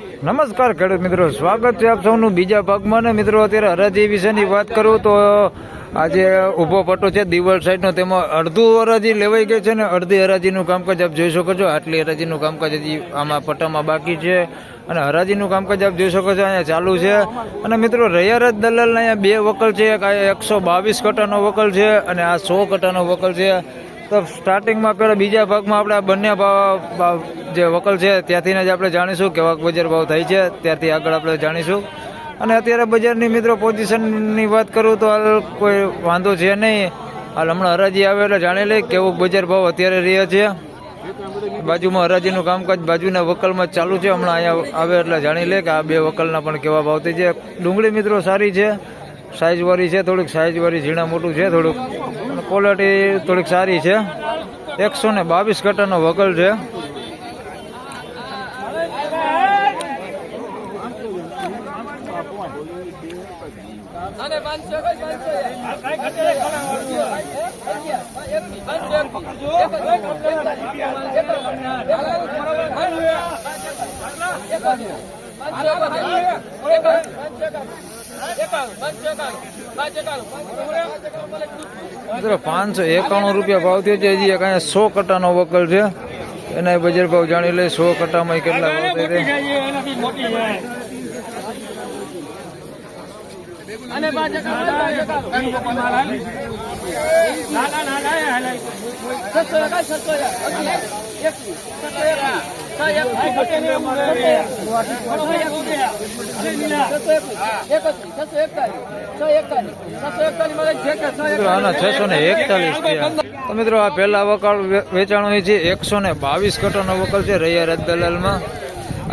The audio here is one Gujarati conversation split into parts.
નમસ્કાર ખેડૂત મિત્રો, સ્વાગત છે આપ સૌનું બીજા ભાગમાં. ને મિત્રો, અત્યારે હરાજી વિશેની વાત કરું તો આજે ઊભો પટ્ટો છે દિવાલ સાઈડનો તેમાં અડધું હરાજી લેવાઈ ગઈ છે ને અડધી હરાજીનું કામકાજ આપ જોઈ શકો છો. આટલી હરાજીનું કામકાજ હજી આમાં પટ્ટામાં બાકી છે અને હરાજીનું કામકાજ આપ જોઈ શકો છો, અહીંયા ચાલુ છે. અને મિત્રો રૈયારત દલાલના અહીંયા બે વકલ છે. એક એકસો બાવીસ કટાનો વકલ છે અને આ સો કટાનો વકલ છે. તો સ્ટાર્ટિંગમાં પહેલાં બીજા ભાગમાં આપણે આ બંને ભાવ જે વકલ છે ત્યાંથી જ આપણે જાણીશું કેવા બજાર ભાવ થાય છે, ત્યાંથી આગળ આપણે જાણીશું. અને અત્યારે બજારની મિત્રો પોઝિશનની વાત કરું તો હાલ કોઈ વાંધો છે નહીં. હાલ હમણાં હરાજી આવે એટલે જાણી લઈ કેવો બજાર ભાવ અત્યારે રહ્યા છે. બાજુમાં હરાજીનું કામકાજ બાજુના વકલમાં ચાલુ છે. હમણાં અહીંયા આવે એટલે જાણી લે કે આ બે વકલના પણ કેવા ભાવ થઈ છે. ડુંગળી મિત્રો સારી છે. સાઇઝવાળી છે થોડીક સાઇઝવાળી ઝીણા મોટું છે થોડુંક. ક્વોલિટી થોડીક સારી છે. એકસો ને બાવીસ કટાનો વકલ છે. પાંચસો એકાણું રૂપિયા ભાવ થયો છે. હજી એક સો કટાનો વકલ છે. એના બજાર ભાવ જાણી લે સો કટામાં કેટલા ભાવ થાય છે અને છસો ને એકતાલીસ મિત્રો આ પહેલા વકાળ વે- હોય છે એકસો ને બાવીસ કટોનો વકલ છે રૈયા દલાલમાં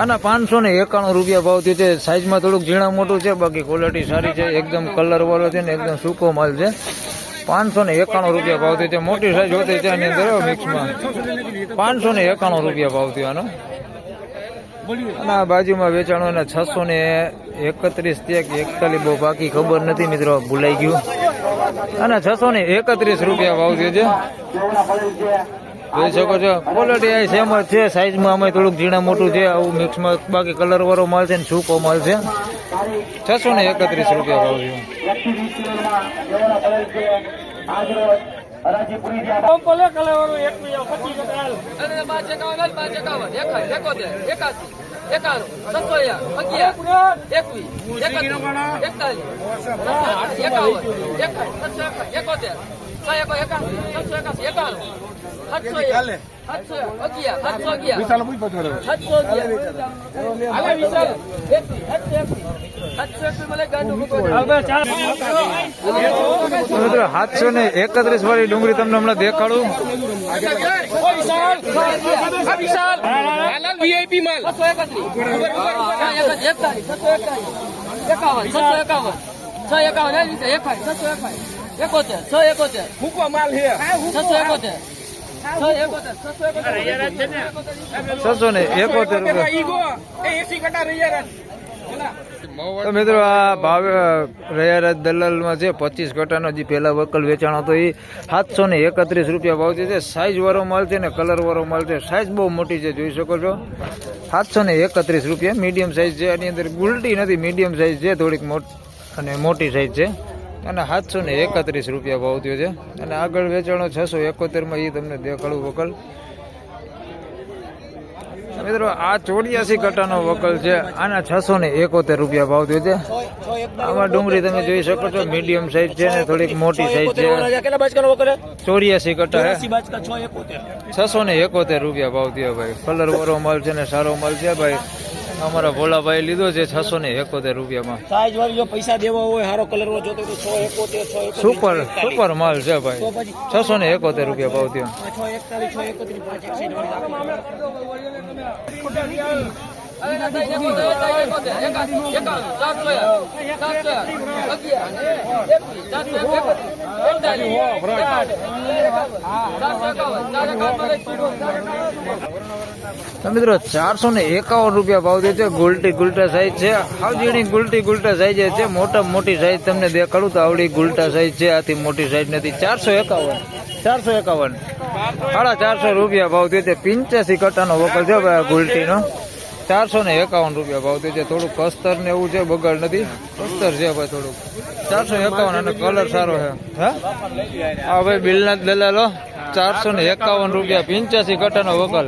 આના પાંચસો ને એકાણું રૂપિયા ભાવ થયો છે. સાઈઝમાં થોડુંક ઝીણા મોટું છે, બાકી ક્વોલિટી સારી છે. એકદમ કલર વાળો છે ને એકદમ સૂકો માલ છે. પાંચસો ને એકાણું રૂપિયા ભાવ થયો છે. મોટી સાઈઝ હોતી છે એની અંદર મિક્સમાં પાંચસો ને એકાણું રૂપિયા ભાવ થયો આનો. અને આ બાજુમાં વેચાણો એના છસો ને એકત્રીસ ત્યાં એકતાલીસ, બહુ બાકી ખબર નથી મિત્રો, ભૂલાઈ ગયું. અને છસો ને એકત્રીસ રૂપિયા ભાવ થયો છે. જોઈ શકો છો. ક્વોલિટી આ સેમ જ છે. સાઈઝમાં અમે થોડુંક ઝીણા મોટું છે. આવું મિક્સમાં બાકી કલર વાળો માલ છે ને સૂકો માલ છે. છસો ને એકત્રીસ રૂપિયા ભાવ છે. એકાવન એકાવન એકાવન સાતસો ને એકત્રીસ વાળી ડુંગળી તમને હમણાં દેખાડું વીઆઈપી માલ એકાવન છસો એકાવન છ એકાવન એકોતેર છ એકોતેર મૂકવા માલ છે છસો એકોતેર છસો ને એકોતેર રૂપિયા. તો મિત્રો આ ભાવ રૈયારાજ દલાલમાં છે પચીસ કટાનો જે પહેલા વકલ વેચાણ હતો એ સાતસો ને એકત્રીસ રૂપિયા ભાવ છે. સાઈઝ વાળો માલ છે ને કલર વાળો માલ છે. સાઈઝ બહુ મોટી છે જોઈ શકો છો. સાતસો ને એકત્રીસ રૂપિયા. મીડિયમ સાઈઝ છે. એની અંદર ગુલટી નથી મીડિયમ સાઈઝ છે થોડીક મોટ અને મોટી સાઈઝ છે. અને સાતસો ને એકત્રીસ રૂપિયા ભાવ થયો છે. અને આગળ વેચાણો છસો એકોતેરમાં એ તમને દેખાડું વકલ. મિત્રો, આ ચોર્યાસી કટાનો વકલ છે. આના છસો ને એકોતેર રૂપિયા ભાવ થયો છે. આમાં ડુંગળી તમે જોઈ શકો છો, મીડિયમ સાઈઝ છે ને થોડીક મોટી સાઈઝ છે. ચોર્યાસી કટા છસો ને એકોતેર રૂપિયા ભાવ થયો ભાઈ. કલર વાળો માલ છે ને સારો માલ છે ભાઈ. અમારા ભોલાભાઈ લીધો છે છસો ને એકોતેર રૂપિયામાં. સાઈઝ વાળી જો પૈસા દેવા હોય સારો કલર જોતો તો સો એકોતેર સો સુપર સુપર માલ છે ભાઈ. છસો ને એકોતેર રૂપિયા ભાવ થયો. છ એકતાલીસ છ એકત્રીસ પાંચ એકસઠ તો મિત્રો ચારસો ને એકાવન રૂપિયા ભાવ દે છે. ગુલટી ગુલટા સાઈઝ છે. હાવ ઝીણી ગુલટી ગુલટા સાઈઝ છે. મોટા મોટી સાઈઝ તમને દેખાડું તો આવડી ગુલટા સાઈઝ છે. આથી મોટી સાઈઝ નથી. ચારસો એકાવન. ચારસો એકાવન. સાડા ચારસો રૂપિયા ભાવ દે છે. પિંચ્યાસી કટાનો વકલ છે ભાઈ ગુલટીનો. ચારસો ને એકાવન રૂપિયા ભાવ દે છે. થોડુંક કસ્તર ને એવું છે. બગાડ નથી. કસ્તર છે ભાઈ થોડુંક. ચારસો એકાવન અને કલર સારો છે. હા? હા ભાઈ બિલના જ દલાલો. ચારસો ને એકાવન રૂપિયા, પિંચ્યાસી કટાનો વકલ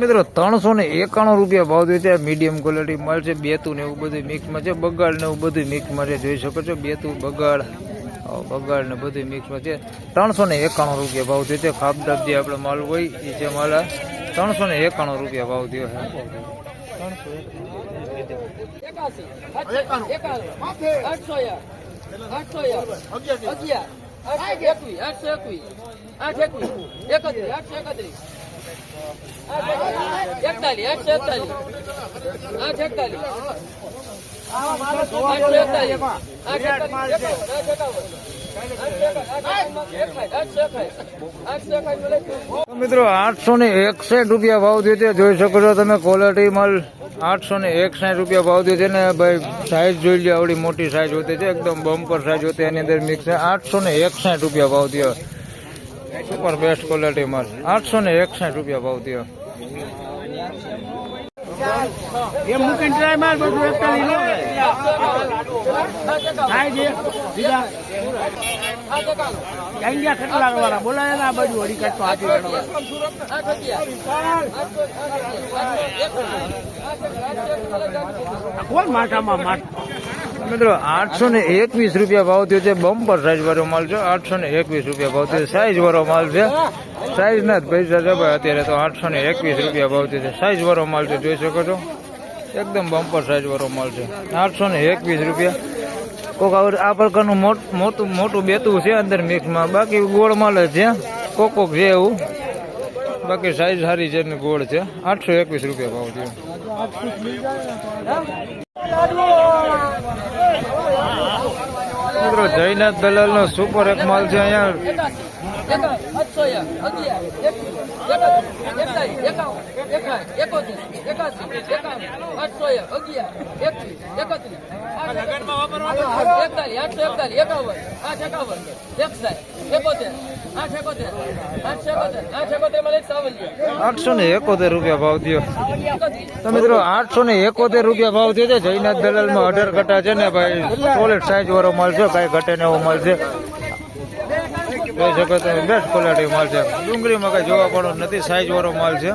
મિત્રો, ત્રણસો ને એકાણું રૂપિયા ભાવ થયો છે મીડિયમ ક્વોલિટી મળશે. બેતું ને એવું બધું મિક્સમાં છે બગાડ ને એવું બધું મિક્સમાં છે. જોઈ શકો છો બેતું બગાડ. બગાડ ને બધું મિક્સમાં છે ત્રણસો ને એકાણું રૂપિયા ભાવ થયો છે ખાપડાપ જે આપણે માલ હોય એ જે માલ ત્રણસો ને એકાણું રૂપિયા ભાવ થયો છે એકતાલીસ એકતાલીસ આઠ એકતાલીસ મિત્રો આઠસો ને એકસઠ રૂપિયા ભાવ થયો છે. જોઈ શકો છો તમે ક્વોલિટી માલ આઠસો ને એકસાઠ રૂપિયા ભાવ થયો છે ને ભાઈ સાઈઝ જોઈ લે આવડી મોટી સાઈઝ હોતી છે, એકદમ બમ્પર સાઈઝ હોતી એની અંદર મિક્સ છે. આઠસો ને એકસાઠ રૂપિયા ભાવ થયો. સુપર બેસ્ટ ક્વોલિટી માલ. આઠસો ને એકસાઠ રૂપિયા ભાવ થયો. એ મૂકીને ટ્રાય માર બધું નો થાય. છે. બીજા. ઇન્ડિયા કેટલા વાળા? બોલાય ને બાજુ હરી કાઢતો હાથી ગણવા કોણ માથામાં માથ? મિત્રો, આઠસો ને એકવીસ રૂપિયા ભાવ થયો છે. બમ્પર સાઈઝ વાળો માલ છે. આઠસો ને એકવીસ રૂપિયા ભાવ થયો સાઈઝ વાળો માલ છે. સાઈઝ ના જ પૈસા છે ભાઈ. અત્યારે તો આઠસો ને એકવીસ રૂપિયા ભાવ થયો છે. સાઈઝ વાળો માલ છે. જોઈ શકો છો. એકદમ બમ્પર સાઈઝ વાળો માલ છે. આઠસો ને એકવીસ રૂપિયા. કોક આ- પ્રકારનું મોટ- મોટું બેતું છે અંદર મિક્સમાં બાકી ગોળ માલ છે. કોક કોક છે એવું. બાકી સાઈઝ સારી છે ને ગોળ છે. આઠસો એકવીસ રૂપિયા ભાવ થયો. મિત્રો, જયનાથ દલાલ નો સુપર એક માલ છે અહીંયા. આઠસો ને એકોતેર રૂપિયા ભાવ થયો. તો મિત્રો, આઠસો ને એકોતેર રૂપિયા ભાવ થયો છે. જયનાથ દલાલમાં અઢાર કટા છે ને ભાઈ સોલિડ સાઈઝ વાળો માલ છે. કઈ ઘટે ને એવો છે જોઈ શકો તમે બેસ્ટ ક્વોલિટી માલ છે ડુંગળીમાં કઈ જોવા પડતું નથી સાઈઝ વાળો માલ છે.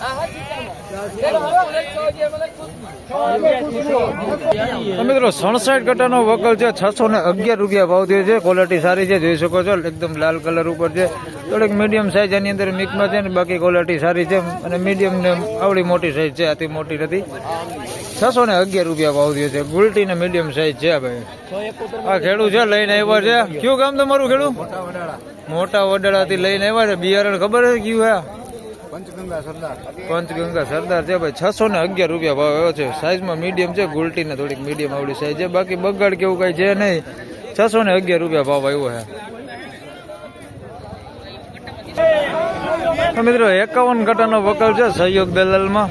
અને મિત્રો સણસાઠ કટાનો વકલ છે, છસો ને અગિયાર રૂપિયા ભાવ થયો છે. ક્વોલિટી સારી છે, જોઈ શકો છો. એકદમ લાલ કલર ઉપર છે. થોડીક મીડિયમ સાઈઝ એની અંદર મિક્સમાં છે ને બાકી ક્વોલિટી સારી છે. અને મીડિયમ ને આવડી મોટી સાઈઝ છે, આથી મોટી નથી. છસો ને અગિયાર રૂપિયા ભાવ થયો છે. ગુલટી ને મીડિયમ સાઈઝ છે ભાઈ. આ ખેડૂત છે, લઈને આવ્યા છે. કયું ગામ તમારું ખેડૂત? મોટા વડાળા થી લઈને આવ્યા છે. બિયારણ ખબર છે કયું હે પંચગંગા સરદાર. છે ભાઈ છસો ને અગિયાર રૂપિયા ભાવ આવ્યો છે. સાઈઝમાં મીડિયમ છે ગુલટી ને થોડીક મીડિયમ આવડી સાઈઝ છે. બાકી બગાડ કેવું કઈ છે નહીં. છસો ને અગિયાર રૂપિયા ભાવ આવ્યો છે. મિત્રો એકાવન કટાનો વકલ છે સહયોગ દલાલમાં.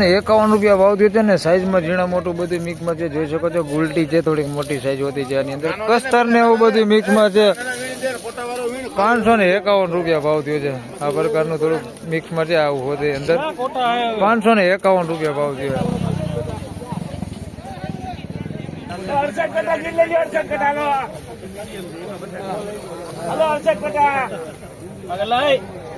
ને એકાવન રૂપિયા ભાવ થયો છે ને સાઈઝમાં ઝીણા મોટું બધું મિક્સમાં છે. જોઈ શકો છો ગુલટી છે થોડીક મોટી સાઈઝ હોતી છે આની અંદર. કસ્તર ને એવું બધું મિક્સમાં છે. પાંચસો ને એકાવન રૂપિયા ભાવ થયો છે. આ પ્રકારનું થોડુંક મિક્સમાં છે આવું હોતી અંદર. પાંચસો ને એકાવન રૂપિયા ભાવ થયો.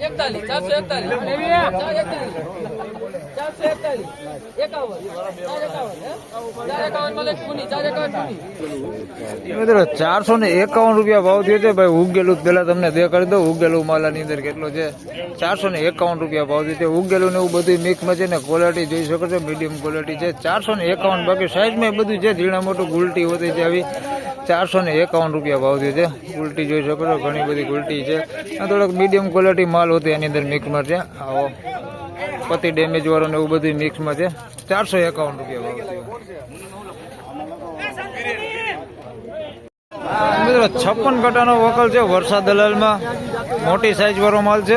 એકતાલીસ ચારસો ને એકાવન રૂપિયા ભાવ થયો છે. ભાઈ, ઉગેલું પેલા તમને દેખાડી દઉં. ઉગેલું માલાની અંદર કેટલો છે? ચારસો ને એકાવન રૂપિયા ભાવ થયો છે. ઉગેલું ને એવું બધું મિક્સમાં છે ને ક્વોલિટી જોઈ શકો છો. મીડિયમ ક્વોલિટી છે. ચારસો ને એકાવન, બાકી સાઈઝમાં બધું છે. ઝીણા મોટું ગુલટી હોતી છે આવી. ચારસો ને એકાવન રૂપિયા ભાવ થયો છે. ગુલટી જોઈ શકો છો. ઘણી બધી ગુલટી છે. આ થોડોક મીડિયમ ક્વોલિટી માલ હોતી, એની અંદર મિક્સમાં છે. આવો. પતિ ડેમેજ વાળો ને એવું બધું મિક્સમાં છે. ચારસો એકાવન રૂપિયા મિત્રો, છપ્પન કટાનો વકલ છે, વરસાદ દલાલમાં. મોટી સાઈઝ વાળો માલ છે.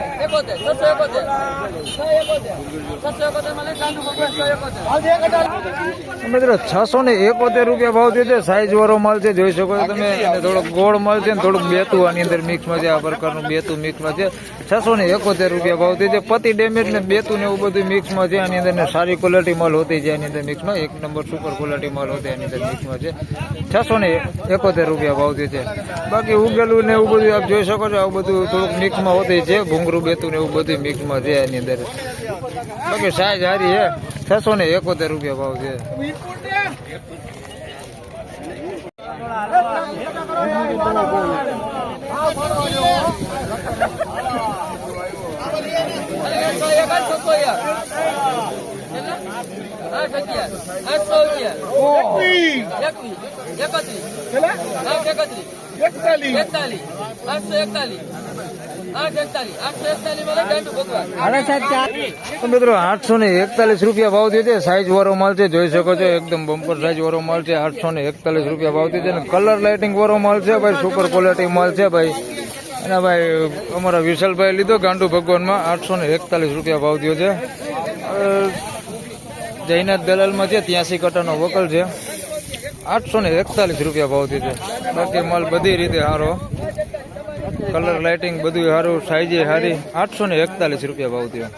એકોતેર છસો એકોતેર એકોતેર મિત્રો છસો ને એકોતેર રૂપિયા ભાવ થયો છે સાઈઝ વાળો માલ છે જોઈ શકો છો તમે. થોડોક ગોળ માલ છે ને થોડુંક બેતું આની અંદર મિક્સમાં છે આ પ્રકારનું બેતું મિક્સમાં છે. છસો ને એકોતેર રૂપિયા ભાવ થયો છે પતિ ડેમેજ ને બેતું ને એવું બધું મિક્સમાં છે આની અંદર સારી ક્વોલિટી માલ હોતી છે આની અંદર મિક્સમાં એક નંબર સુપર ક્વોલિટી માલ હોતી આની અંદર મિક્સમાં છે. છસો ને એકોતેર રૂપિયા ભાવ થયો છે બાકી ઉગેલું ને એવું બધું આપ જોઈ શકો છો આવું બધું થોડુંક મિક્સમાં હોતી છે ઘૂંઘરું બેતું ને એવું બધું મિક્સમાં છે એની અંદર. બાકી સાઈઝ સારી છે. છસો ને એકોતેર રૂપિયા ભાવ છે. એકતાલીસ. એકતાલીસ. મિત્રો આઠસો ને એકતાલીસ રૂપિયા ભાવ થયો છે. સાઈઝ વાળો માલ છે. જોઈ શકો છો, એકદમ બમ્પર સાઈઝ વાળો માલ છે. આઠસો ને એકતાલીસ રૂપિયા ભાવ થયો છે. અને કલર લાઇટિંગ વાળો માલ છે ભાઈ સુપર ક્વોલિટી માલ છે ભાઈ. અને ભાઈ, અમારા વિશાલભાઈ લીધો ગાંડુ ભગવાનમાં આઠસો ને એકતાલીસ રૂપિયા ભાવ થયો છે. જયનાથ દલાલમાં છે, ત્યાંસી કટાનો વકલ છે. આઠસો ને એકતાલીસ રૂપિયા ભાવ થયો છે. બાકી માલ બધી રીતે સારો. કલર લાઇટિંગ બધું સારું સાઈઝે સારી. આઠસો ને એકતાલીસ રૂપિયા ભાવ થયો.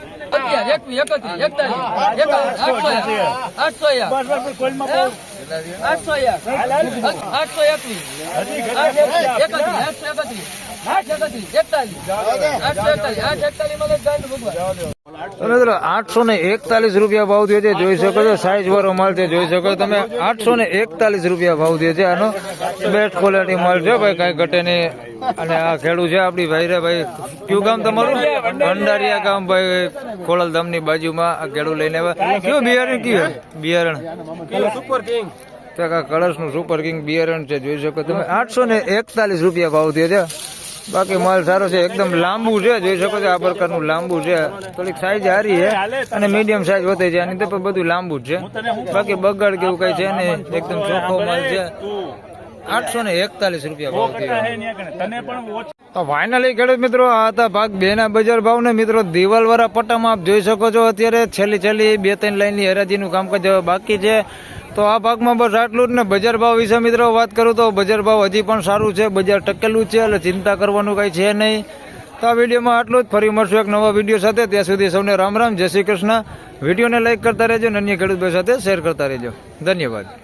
એકતાલીસ. એકતાલીસ. એકતાલીસ. આઠસો ને એકતાલીસ રૂપિયા ભાવ થયો છે, જોઈ શકો છો સાઈઝ વાળો માલ છે, જોઈ શકો તમે. આઠસો ને એકતાલીસ રૂપિયા ભાવ થયો છે, આનો બેસ્ટ ક્વોલિટી માલ છે, ભાઈ, કાંઈ ઘટે નહીં. અને આ ખેડૂત છે, આપણી ભાઈ રે ભાઈ, કયું ગામ તમારું? ભંડારિયા ગામ, ભાઈ, ખોડલધામની બાજુમાં આ ખેડૂત લઈને કયું બિયારણ કયું બિયારણ. તો કળશ કળશનું સુપર કિંગ બિયારણ છે, જોઈ શકો તમે. આઠસો ને એકતાલીસ રૂપિયા ભાવ થયો છે. બાકી માલ સારો છે, એકદમ લાંબુ છે જોઈ શકો છો, આ પ્રકારનું લાંબુ છે. થોડીક સાઈઝ સારી છે અને મીડિયમ સાઈઝ વધે છે, આની તો બધું લાંબુ છે. બાકી બગાડ કેવું કઈ છે ને એકદમ ચોખ્ખો માલ છે. આઠસો ને એકતાલીસ રૂપિયા તો ફાઇનલી ખેડૂત મિત્રો, આ હતા ભાગ બે ના બજાર ભાવ ને મિત્રો દિવાલ વાળા પટ્ટામાં આપ જોઈ શકો છો, અત્યારે છેલ્લી છેલ્લી બે ત્રણ લાઈનની હરાજીનું કામકાજ બાકી છે. તો આ ભાગમાં બસ આટલું જ ને બજાર ભાવ વિશે મિત્રો વાત કરું તો બજાર ભાવ હજી પણ સારું છે, બજાર ટકેલું છે એટલે ચિંતા કરવાનું કાંઈ છે નહીં. તો આ વિડીયોમાં આટલું જ. ફરી મળશું એક નવા વીડિયો સાથે. ત્યાં સુધી સૌને રામ રામ, જય શ્રી કૃષ્ણ. વિડીયોને લાઇક કરતા રહેજો અને અન્ય ખેડૂત ભાઈ સાથે શેર કરતા રહેજો. ધન્યવાદ.